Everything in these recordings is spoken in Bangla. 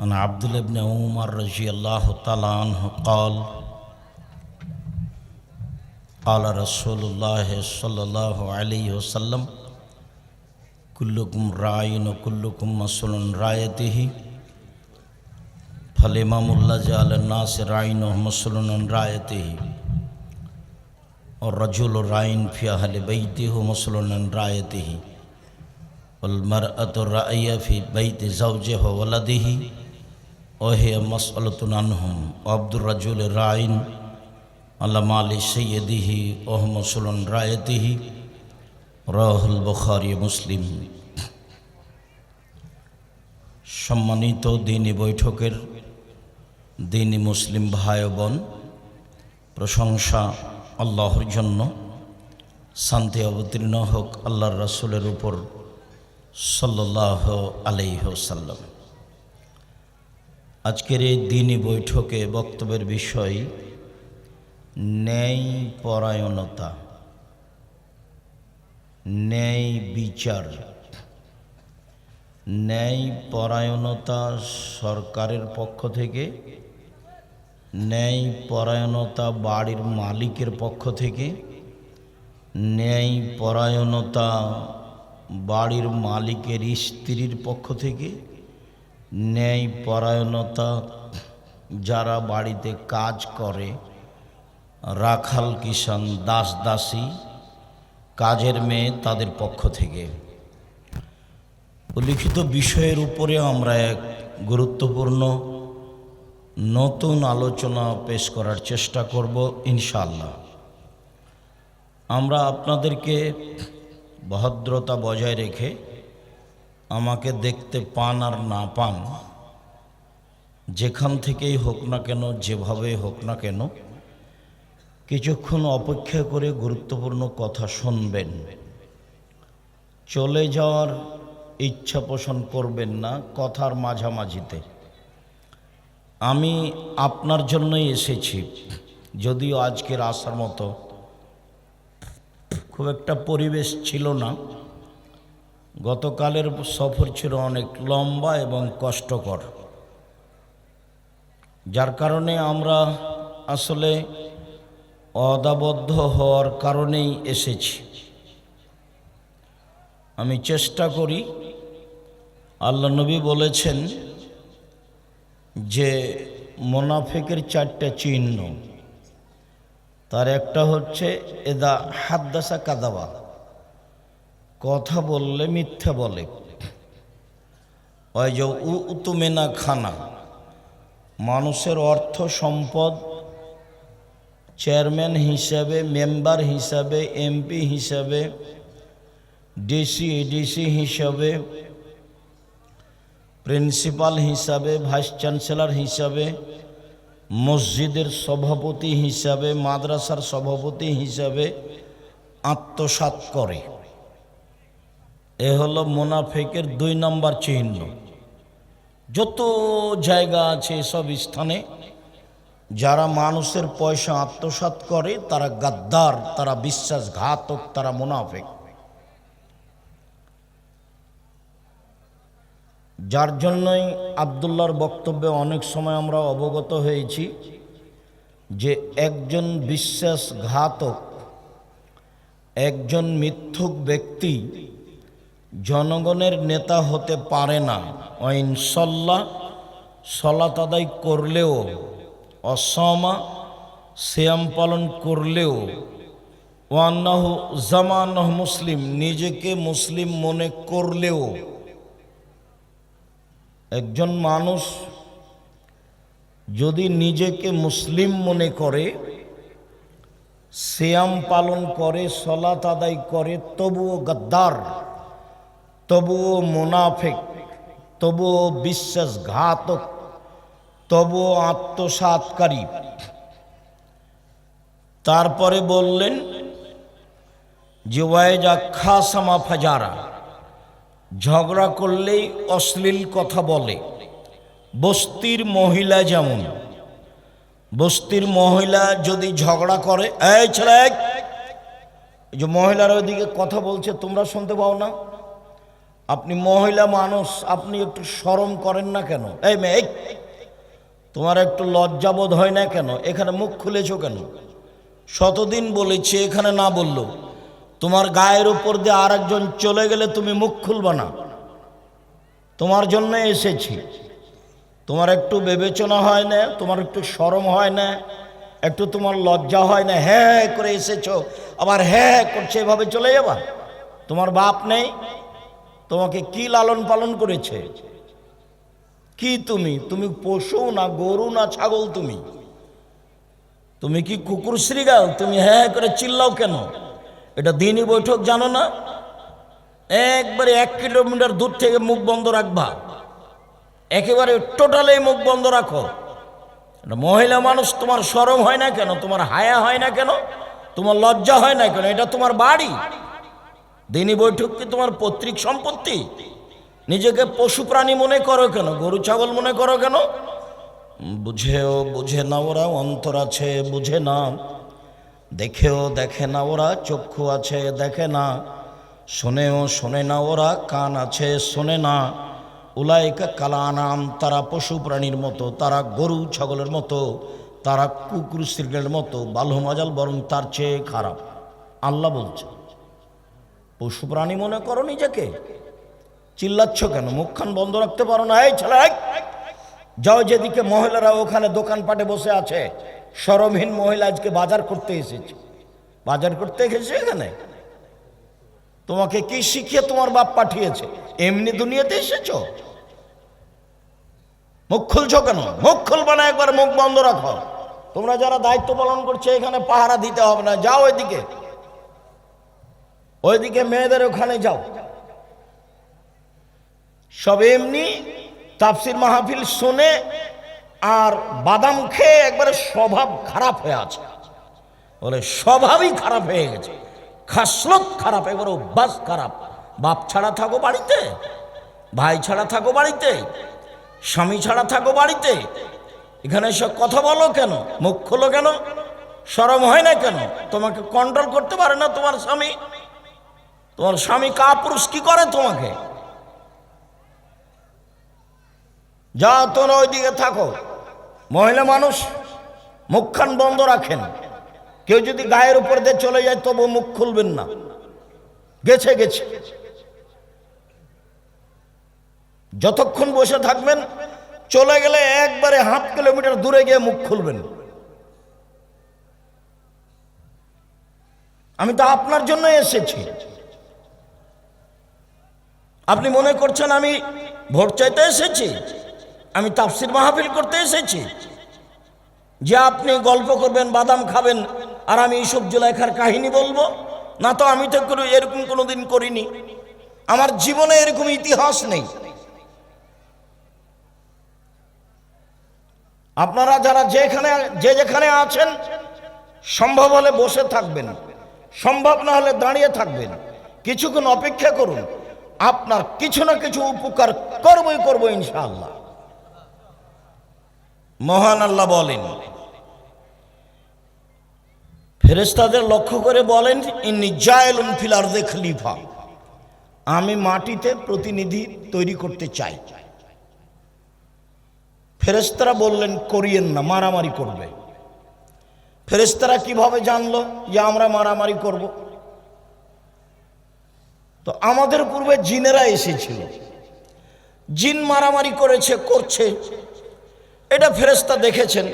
عن عبد الله بن عمر رضي الله تعالى عنه قال قال رسول الله صلى الله عليه وسلم، كلكم راع وكلكم مسؤول عن رايته فالإمام الله جعل الناس راعين ومسؤول عن رايته والرجل راعين في أهل بيته ومسؤول عن رايته والمرأة الرأي في بيت زوجها وولده ওহে মসআলতুন আনহুম আব্দুর রাজুল রাইন আল্লামা আলী সৈয়দিহি ওহমসুলন রায়তিহি, রাহুল বখারি মুসলিম। সম্মানিত দিনী বৈঠকের দিনী মুসলিম ভাই বোন, প্রশংসা আল্লাহর জন্য, শান্তি অবতীর্ণ হোক আল্লাহর রাসুলের উপর সাল্লাহ আলাইহ সাল্লাম আজকের এই দিনই বৈঠকে বক্তব্যের বিষয়, ন্যায় পরায়ণতা, ন্যায় বিচার। ন্যায় পরায়ণতা সরকারের পক্ষ থেকে, ন্যায় পরায়ণতা বাড়ির মালিকের পক্ষ থেকে, ন্যায় পরায়ণতা বাড়ির মালিকের স্ত্রীর পক্ষ থেকে ন্যায় পরায়ণতা যারা বাড়িতে কাজ করে, রাখাল কিষাণ দাস দাসী, কাজের মেয়ে তাদের পক্ষ থেকে। উল্লিখিত বিষয়ের উপরে আমরা এক গুরুত্বপূর্ণ নতুন আলোচনা পেশ করার চেষ্টা করব ইনশাল্লাহ আমরা আপনাদেরকে ভদ্রতা বজায় রেখে আমাকে দেখতে পান আর না পান, যেখান থেকেই হোক না কেন যেভাবে হোক না কেন, কিছুক্ষণ অপেক্ষা করে গুরুত্বপূর্ণ কথা শুনবেন। চলে যাওয়ার ইচ্ছা পোষণ করবেন না কথার মাঝামাঝিতে। আমি আপনার জন্যই এসেছি, যদিও আজকের আসার মতো খুব একটা পরিবেশ ছিল না। গতকালের সফর ছিল অনেক লম্বা এবং কষ্টকর। যার কারণে আমরা আসলে অদাবদ্ধ হওয়ার কারণেই এসেছি। আমি চেষ্টা করি আল্লাহ নবী বলেছেন যে মোনাফেকের চারটা চিহ্ন, তার একটা হচ্ছে, এদা হাদ্দাসা কাদাবা। কথা বললে মিথ্যা বলে। ওই যে উতুমেনা খানা। মানুষের অর্থ সম্পদ চেয়ারম্যান হিসাবে, মেম্বার হিসাবে, এমপি হিসাবে, ডিসি এডিসি হিসাবে, প্রিন্সিপাল হিসাবে, ভাইস চ্যান্সেলর হিসাবে, মসজিদের সভাপতি হিসাবে, মাদ্রাসার সভাপতি হিসাবে আত্মসাত করে। এ হলো মোনাফেকের দুই নম্বর চিহ্ন। যত জায়গা আছে সব স্থানে যারা মানুষের পয়সা আত্মসাত করে, তারা গাদ্দার, তারা বিশ্বাসঘাতক, তারা মুনাফেক। যার জন্যই আবদুল্লার বক্তব্যে অনেক সময় আমরা অবগত হয়েছি যে একজন বিশ্বাসঘাতক, একজন মিথ্যুক ব্যক্তি জনগণের নেতা হতে পারে না। ইনশাল্লাহ সলাত আদায় করলেও, অসমা শ্যাম পালন করলেও, ওয়ান্নাহ জামান মুসলিম, নিজেকে মুসলিম মনে করলেও, একজন মানুষ যদি নিজেকে মুসলিম মনে করে শ্যাম পালন করে, সলাত আদায় করে, তবুও গদ্দার। তবুও মোনাফেক, তবুও বিশ্বাসঘাতক, তবুও আত্মসাতকারী তারপরে বললেন যে ওয়াইজা খাসামা ফাজারা, ঝগড়া করলেই অশ্লীল কথা বলে। বস্তির মহিলা যেমন, বস্তির মহিলা যদি ঝগড়া করে, এই ছেলে যে মহিলার ওইদিকে কথা বলছে, তোমরা শুনতে পাও না। আপনি মহিলা মানুষ, আপনি একটু শরম করেন না কেন? এই মেয়ে, তোমার একটু লজ্জাবোধ হয় না কেন? এখানে মুখ খুলেছো কেন? শতদিন বলেছি, এখানে না বলল তোমার গায়ের উপর দিয়ে আর একজন চলে গেলে তুমি মুখ খুলবা না। তোমার জন্য এসেছি। তোমার একটু বিবেচনা হয় না, তোমার একটু শরম হয় না, একটু তোমার লজ্জা হয় না। হ্যাঁ হ্যাঁ করে এসেছ। আবার হ্যাঁ হ্যাঁ করছে, এভাবে চলে যাবা? তোমার বাপ নেই? তোমাকে কি লালন পালন করেছে? কি তুমি? তুমি পশু না গরু না ছাগল তুমি? তুমি কি কুকুর শ্রীগাল? তুমি হ্যাঁ হ্যাঁ করে চিল্লাও কেন? এটা দিনই বৈঠক, জানো না? একবারে এক কিলোমিটার দূর থেকে মুখ বন্ধ রাখবা। একেবারে টোটালি মুখ বন্ধ রাখো। মহিলা মানুষ, তোমার সরম হয় না কেন? তোমার হায়া হয় না কেন? তোমার লজ্জা হয় না কেন? এটা তোমার বাড়ি। দিনী বৈঠক কি তোমার পৈতৃক সম্পত্তি? নিজেকে পশু প্রাণী মনে করো কেন? গরু, ছাগল মনে করো কেন? বুঝেও বুঝে না ওরা, অন্তর আছে বুঝে না। দেখেও দেখে না ওরা, চক্ষু আছে দেখে না। শোনেও শোনে না ওরা, কান আছে শোনে না। উলাইকা কালানাম, তারা পশু প্রাণীর মতো, তারা গরু, ছাগলের মতো, তারা কুকুর শৃঙ্গের মতো বাল্য মাজাল বরং তার চেয়ে খারাপ। আল্লাহ বলছে। পশু প্রাণী মনে করো নিজেকে। চিল্লাচ্ছ কেন? মুখখান বন্ধ রাখতে পারো না। এই ছেলে যাও যেদিকে মহিলারা ওখানে দোকানপাটে বসে আছে। সরমহীন মহিলা আজকে বাজার করতে এসেছে। বাজার করতে এসেছে এখানে? তোমাকে কি শিখিয়ে তোমার বাপ পাঠিয়েছে? এমনি দুনিয়াতে এসেছ? মুখ খুলছো কেন? মুখ খুলবে না একবার, মুখ বন্ধ রাখো। তোমরা যারা দায়িত্ব পালন করছে, এখানে পাহারা দিতে হবে না। যাও ওইদিকে ওইদিকে মেয়েদের ওখানে যাও। সব এমনি তাফসির মাহফিল শুনে আর বাদাম খেয়ে একবারে স্বভাব খারাপ হয়ে আছে। বলে, স্বভাবই খারাপ হয়ে গেছে। খাসলত খারাপ একবার অভ্যাস খারাপ। বাপ ছাড়া থাকো বাড়িতে, ভাই ছাড়া থাকো বাড়িতে, স্বামী ছাড়া থাকো বাড়িতে। এখানে সব কথা বলো কেন? মুখ খোলো কেন? সরম হয় না কেন? তোমাকে কন্ট্রোল করতে পারে না তোমার স্বামী। তোমার স্বামী কা পুরুষ কি করে তোমাকে? যা তোমরা ওইদিকে থাকো। মহিলা মানুষ, মুখখান বন্ধ রাখেন। কেউ যদি গায়ের উপর দিয়ে চলে যায় তবু মুখ খুলবেন না। গেছে গেছে। যতক্ষণ বসে থাকবেন, চলে গেলে একবারে হাফ কিলোমিটার দূরে গিয়ে মুখ খুলবেন। আমি তো আপনার জন্য এসেছি। আপনি মনে করছেন আমি ভোট চাইতে এসেছি? আমি তাফসির মাহফিল করতে এসেছি? যে আপনি গল্প করবেন, বাদাম খাবেন, আর আমি এইসব জুলাইখার কাহিনী বলব? না তো আমি তো কোনো এরকম কোনো দিন করিনি। আমার জীবনে এরকম ইতিহাস নেই। আপনারা যারা যেখানে যে যেখানে আছেন, সম্ভব হলে বসে থাকবেন। সম্ভব না হলে দাঁড়িয়ে থাকবেন। কিছুক্ষণ অপেক্ষা করুন। আপনার কিছু না কিছু উপকার করবই করব ইনশাআল্লাহ। মহান আল্লাহ বলেন ফেরেস্তাদের লক্ষ্য করে বলেন, ইন্নি জায়লুন ফিলার দে খলিফা। আমি মাটিতে প্রতিনিধি তৈরি করতে চাই। ফেরেস্তারা বললেন, করিয়েন না, মারামারি করবে। ফেরেস্তারা কীভাবে জানলো যে আমরা মারামারি করব? তো আমাদের পূর্বে জিনেরা এসেছিল। জিন মারামারি করেছে, করছে। এটা ফেরেস্তা দেখেছেন।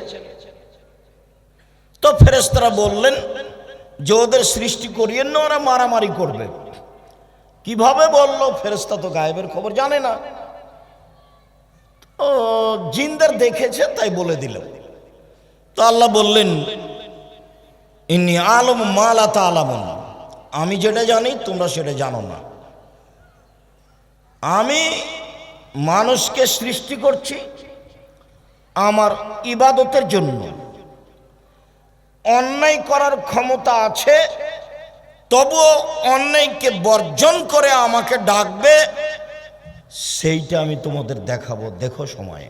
তো ফেরেস্তারা বললেন, যে ওদের সৃষ্টি করিয়েন না, ওরা মারামারি করবে। কীভাবে বলল ফেরেস্তা তো গায়েবের খবর জানে না। ও জিনদের দেখেছে, তাই বলে দিল তো আল্লাহ বললেন ইনি আলম মালা তা আলামন আমি যেটা জানি, তোমরা সেটা জানো না। আমি মানুষকে সৃষ্টি করছি আমার ইবাদতের জন্য। অন্যায় করার ক্ষমতা আছে, তবুও অন্যায়কে বর্জন করে আমাকে ডাকবে, সেইটা আমি তোমাদের দেখাবো। দেখো সময়ে।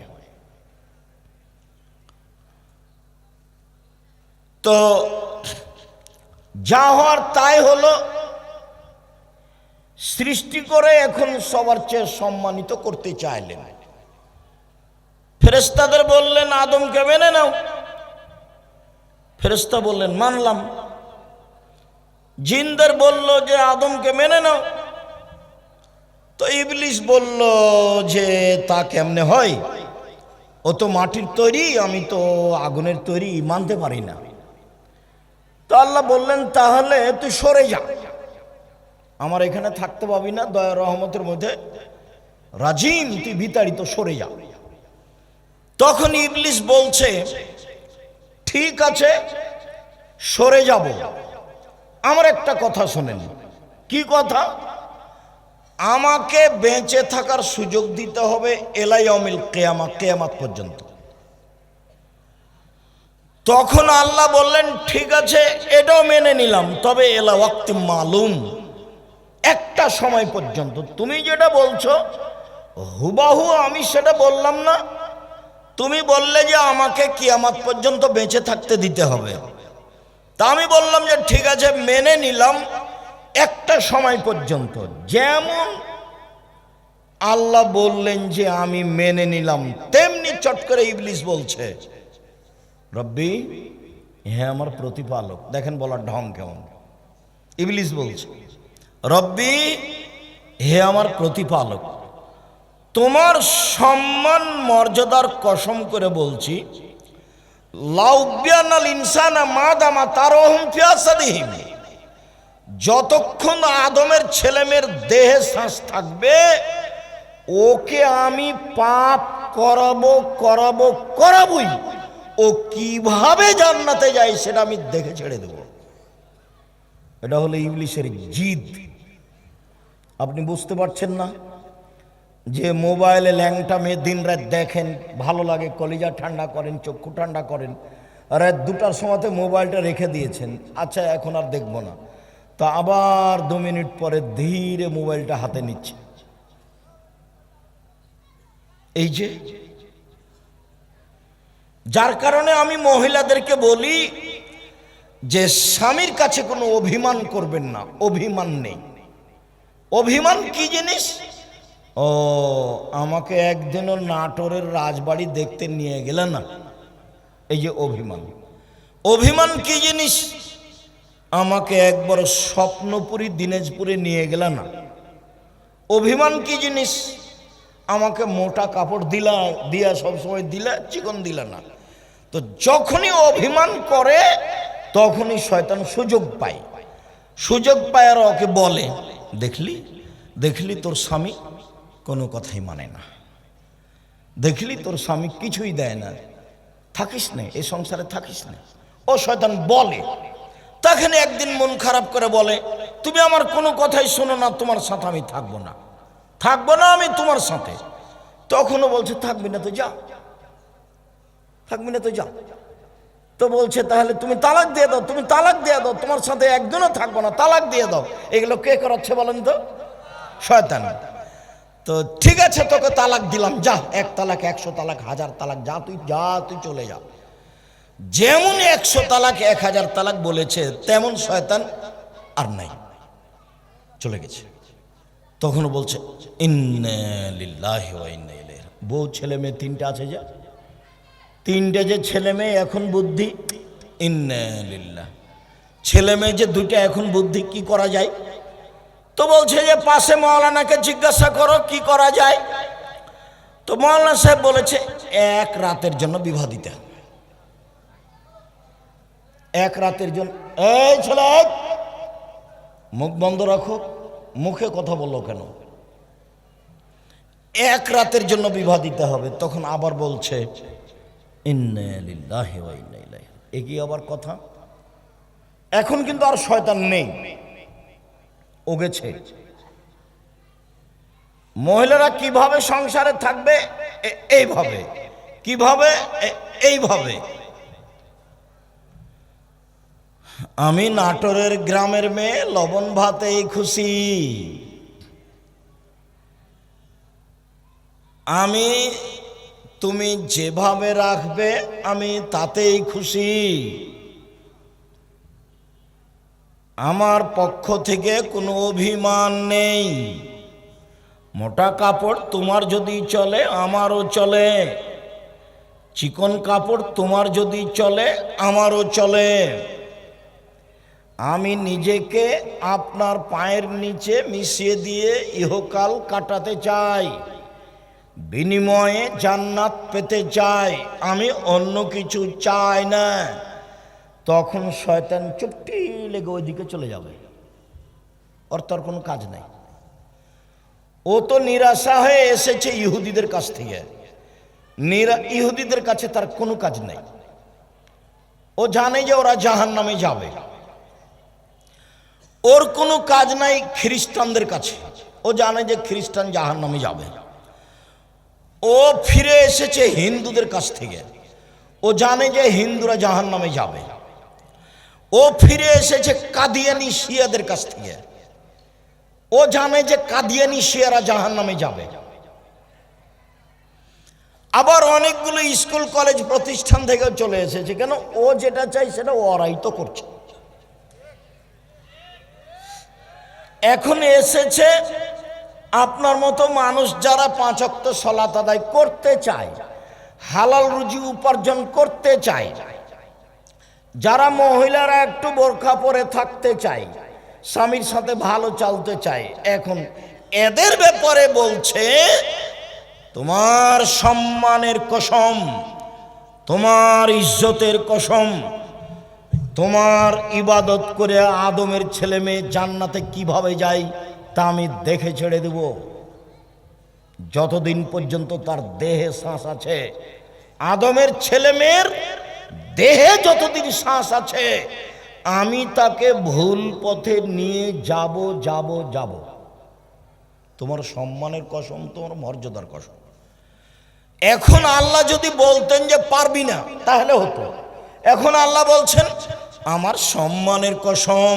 তো যা হওয়ার তাই হলো। সৃষ্টি করে এখন সবার চেয়ে সম্মানিত করতে চাইলেন। ফেরেস্তাদের বললেন, আদমকে মেনে নাও। ফেরেস্তা বললেন, মানলাম। জিনদের বলল যে, আদমকে মেনে নাও। তো ইবলিশ বলল যে, তা কেমনে হয়? ও তো মাটির তৈরি, আমি তো আগুনের তৈরি, মানতে পারি না। তো আল্লাহ বললেন, তাহলে তুই সরে যা। আমার এখানে থাকতে পাবি না, দয়া রহমতের মধ্যে। রাজিম, তুই বিতাড়িত সরে যা। তখন ইবলিশ বলছে, ঠিক আছে, সরে যাব। আমার একটা কথা শোনেন। কি কথা? আমাকে বেঁচে থাকার সুযোগ দিতে হবে এলাই অমিল কেয়ামা, কেয়ামাত পর্যন্ত। তখন আল্লাহ বললেন, ঠিক আছে, এটাও মেনে নিলাম, তবে এলা ওয়াক্তি মালুম। একটা সময় পর্যন্ত তুমি যেটা বলছো, হুবাহু আমি সেটা বললাম না। তুমি বললে যে আমাকে কিয়ামাত পর্যন্ত বেঁচে থাকতে দিতে হবে। তা আমি বললাম যে, ঠিক আছে, মেনে নিলাম। একটা সময় পর্যন্ত যেমন আল্লাহ বললেন যে, আমি মেনে নিলাম, তেমনি চট করে ইবলিস বলছে। রব্বি হ্যাঁ আমার প্রতিপালক। দেখেন বলার ঢং কেমন। ইবলিস বলছে, রব্বি, হে আমার প্রতিপালক, তোমার সম্মান মর্যাদার কসম করে বলছি লাউবিয়ানাল ইনসানা মা দামা তার যতক্ষণ আদমের ছেলেমেয়ের দেহে শ্বাস থাকবে, ওকে আমি পাপ করাবো করাবো, করাবই। ও কীভাবে জান্নাতে যায় সেটা আমি দেখে ছেড়ে দেব। এটা হলো ইংলিশের জিদ। আপনি বুঝতে পারছেন না? যে মোবাইলে ল্যাংটা মেয়ে দিন রাত দেখেন, ভালো লাগে, কলিজা ঠান্ডা করেন, চক্ষু ঠান্ডা করেন, রাত দুটার সময়তে মোবাইলটা রেখে দিয়েছেন। আচ্ছা এখন আর দেখব না। তা আবার দু মিনিট পরে ধীরে মোবাইলটা হাতে নিচ্ছে। এই যে যার কারণে আমি মহিলাদেরকে বলি যে স্বামীর কাছে কোনো অভিমান করবেন না, অভিমান নেই। অভিমান কি জিনিস? ও, আমাকে একদিনও নাটোরের রাজবাড়ি দেখতে নিয়ে গেলে না। এই যে অভিমান। অভিমান কি জিনিস? আমাকে একবার স্বপ্নপুরী দিনাজপুরে নিয়ে গেলে না। অভিমান কি জিনিস? আমাকে মোটা কাপড় দিলা, দিয়া সবসময় দিলা, চিকন দিলা না। তো যখনই অভিমান করে, তখনই শয়তান সুযোগ পায়। সুযোগ পায় আর ওকে বলে, দেখলি? দেখলি তোর স্বামী? কোনো কথাই মানে না। দেখলি তোর স্বামী? কিছুই দেয় না। থাকিস না এই সংসারে থাকিস না। ও শয়তান বলে। তখন একদিন মন খারাপ করে বলে, তুমি আমার কোনো কথাই শোনো না, তোমার সাথে আমি থাকব না। থাকব না আমি তোমার সাথে। তখনও বলছে, থাকবি না তো যা। থাকবি না তো যা। তো বলছে, তাহলে তুমি তালাক দিয়ে দাও, তুমি তালাক দিয়ে দাও, তোমার সাথে একজনও থাকব না, তালাক দিয়ে দাও। এগুলো কে করাচ্ছে বলেন তো? শয়তান। তো ঠিক আছে, তোকে তালাক দিলাম, যা, এক তালাক, একশো তালাক, হাজার তালাক, যা তুই যা তুই চলে যা। যেমন একশো তালাক, এক হাজার তালাক বলেছে, তেমন শয়তান আর নাই। চলে গেছে। তখনও বলছে ইন্নালিল্লাহি বউ, ছেলে, মেয়ে, তিনটা আছে যে। তিনটে যে ছেলে মেয়ে, এখন বুদ্ধি ইন্নালিল্লাহ ছেলে মেয়ে যে দুইটা, এখন বুদ্ধি কি করা যায় তো বলছে যে, পাশে মৌলানাকে জিজ্ঞাসা করো, কি করা যায় তো মৌলানা সাহেব বলেছে, এক রাতের জন্য বিবাহ দিতে হবে। এক রাতের জন্য, এই ছেলে! মুখ বন্ধ রাখো, মুখে কথা বলল কেন এক রাতের জন্য বিবাহ দিতে হবে, তখন আবার বলছে ইন্না লিল্লাহি ওয়া ইন্না ইলাইহি এ কি আবার কথা। এখন কিন্তু আর শয়তান নেই। ও গেছে মহিলারা কীভাবে সংসারে থাকবে? এইভাবে। কীভাবে? এইভাবে। আমি নাটোরের গ্রামের মেয়ে, লবণ ভাতেই খুশি। আমি তুমি যেভাবে রাখবে, আমি তাতেই খুশি। আমার পক্ষ থেকে কোনো অভিমান নেই। মোটা কাপড় তোমার যদি চলে, আমারও চলে। চিকন কাপড় তোমার যদি চলে, আমারও চলে। আমি নিজেকে আপনার পায়ের নিচে মিশিয়ে দিয়ে ইহকাল কাটাতে চাই। বিনিময়ে জান্নাত পেতে চাই, আমি অন্য কিছু চাই না। তখন শয়তান চুপটি লেগে ওইদিকে চলে যাবে। ওর তার কোনো কাজ নেই। ও তো নিরাশা হয়ে এসেছে ইহুদিদের কাছ থেকে। নিরা, ইহুদিদের কাছে তার কোনো কাজ নেই। ও জানে যে ওরা জাহান নামে যাবে। ওর কোনো কাজ নাই খ্রিস্টানদের কাছে। ও জানে যে খ্রিস্টান জাহান নামে যাবে। ও ফিরে এসেছে হিন্দুদের কাছ থেকে। ও জানে যে হিন্দুরা জাহান নামে যাবে। ও ফিরে এসেছে কাদিয়ানি শিয়াদের কাছ থেকে। ও জানে যে কাদিয়ানি শিয়ারা জাহান নামে যাবে। আবার অনেকগুলো স্কুল, কলেজ প্রতিষ্ঠান থেকেও চলে এসেছে। কেন? ও যেটা চাই সেটা ওরাই তো করছে। এখন এসেছে আপনার মতো মানুষ যারা পাঁচ অক্ত সলাত আদায় করতে চায়, হালাল রুজি উপার্জন করতে চায়, যারা মহিলারা একটু বোরখা পরে থাকতে চায়, স্বামীর সাথে ভালো চলতে চায়, এখন এদের ব্যাপারে বলছে, তোমার সম্মানের কসম, তোমার ইজ্জতের কসম, তোমার ইবাদত করে আদমের ছেলে মেয়ে জান্নাতে কীভাবে যায়? তা আমি দেখে ছেড়ে দেব। যতদিন পর্যন্ত তার দেহে শ্বাস আছে, আদমের ছেলে মেয়ের দেহে যতদিন শ্বাস আছে, আমি তাকে ভুল পথে নিয়ে যাব যাব যাব। তোমার সম্মানের কসম, তোমার মর্যাদার কসম। এখন আল্লাহ যদি বলতেন যে পারবি না, তাহলে হতো। এখন আল্লাহ বলছেন, আমার সম্মানের কসম,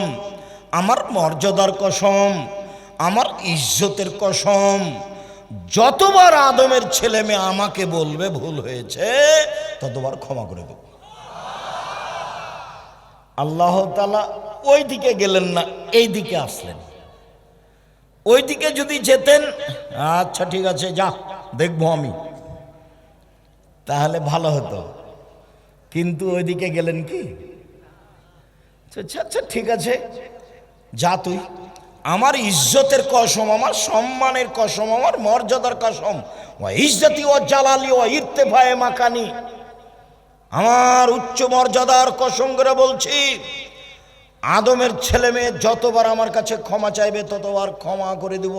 আমার মর্যাদার কসম আমার ইজ্জতের কসম, যতবার আদমের ছেলে মেয়ে আমাকে বলবে ভুল হয়েছে, ততবার ক্ষমা করে দেব। আল্লাহ তালা ওই দিকে গেলেন না এই দিকে আসলেন। ওই দিকে যদি যেতেন আচ্ছা ঠিক আছে, যা, দেখব আমি। তাহলে ভালো হতো। কিন্তু ওইদিকে গেলেন কি? আচ্ছা আচ্ছা ঠিক আছে, যা তুই। আমার ইজ্জতের কসম, আমার সম্মানের কসম, আমার মর্যাদার কসম। ও ইজ্জতি ও জালালি ও ইর্তেফায়ে মাকানি। আমার উচ্চ মর্যাদার কসম করে বলছি, আদমের ছেলে মেয়ে যতবার আমার কাছে ক্ষমা চাইবে, ততবার ক্ষমা করে দেব।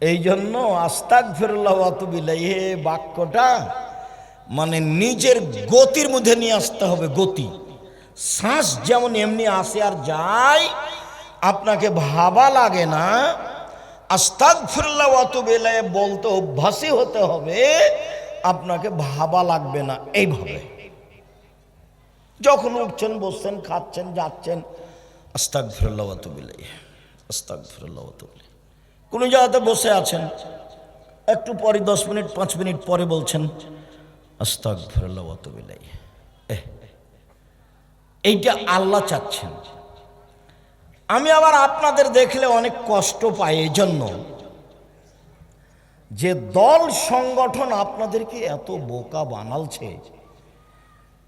এই জন্য আস্তাক ফিরুল্লাহ হে বাক্যটা মানে নিজের গতির মধ্যে নিয়ে আসতে হবে, গতি। শ্বাস যেমন এমনি আসে আর যায়, আপনাকে ভাবা লাগে না। আস্তাক ফিরুল্লাহ বেলায় বলতে অভ্যাসী হতে হবে, আপনাকে ভাবা লাগবে না। এইভাবে। যখন উঠছেন, বসছেন, খাচ্ছেন, যাচ্ছেন আস্তাক ফিরুল্লাহ বেলাই আস্তাক ফিরুল্লাহ বেলাই কোনো জায়গাতে বসে আছেন, একটু পরে দশ মিনিট, পাঁচ মিনিট পরে বলছেন আস্তাক ফিরুল্লাহ বেলাই এইটা আল্লাহ চাচ্ছেন। আমি আবার আপনাদের দেখলে অনেক কষ্ট পাই এই জন্য যে দল সংগঠন আপনাদেরকে এত বোকা বানালছে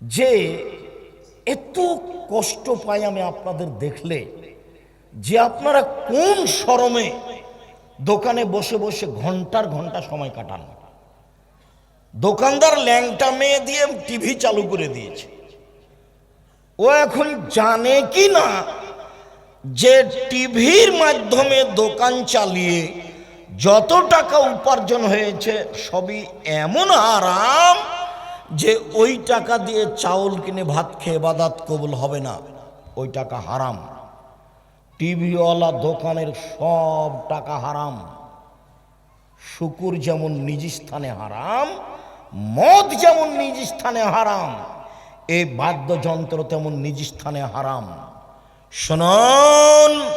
যে এত কষ্ট পাই আমি আপনাদের দেখলে যে আপনারা কোন শরমে দোকানে বসে বসে ঘণ্টার ঘণ্টা সময় কাটান। দোকানদার ল্যাংটা মেয়ে দিয়ে টিভি চালু করে দিয়েছে। ও এখন জানে কি না যে টিভির মাধ্যমে দোকান চালিয়ে যত টাকা উপার্জন হয়েছে, সবই এমন আরাম যে ওই টাকা দিয়ে চাউল কিনে ভাত খেয়ে বাদাত কবুল হবে না। ওই টাকা হারাম। টিভিওয়ালা দোকানের সব টাকা হারাম। শুকুর যেমন নিজ স্থানে হারাম, মদ যেমন নিজ স্থানে হারাম। এই বাদ্যযন্ত্র তেমন নিজ স্থানে হারাম। শুনুন।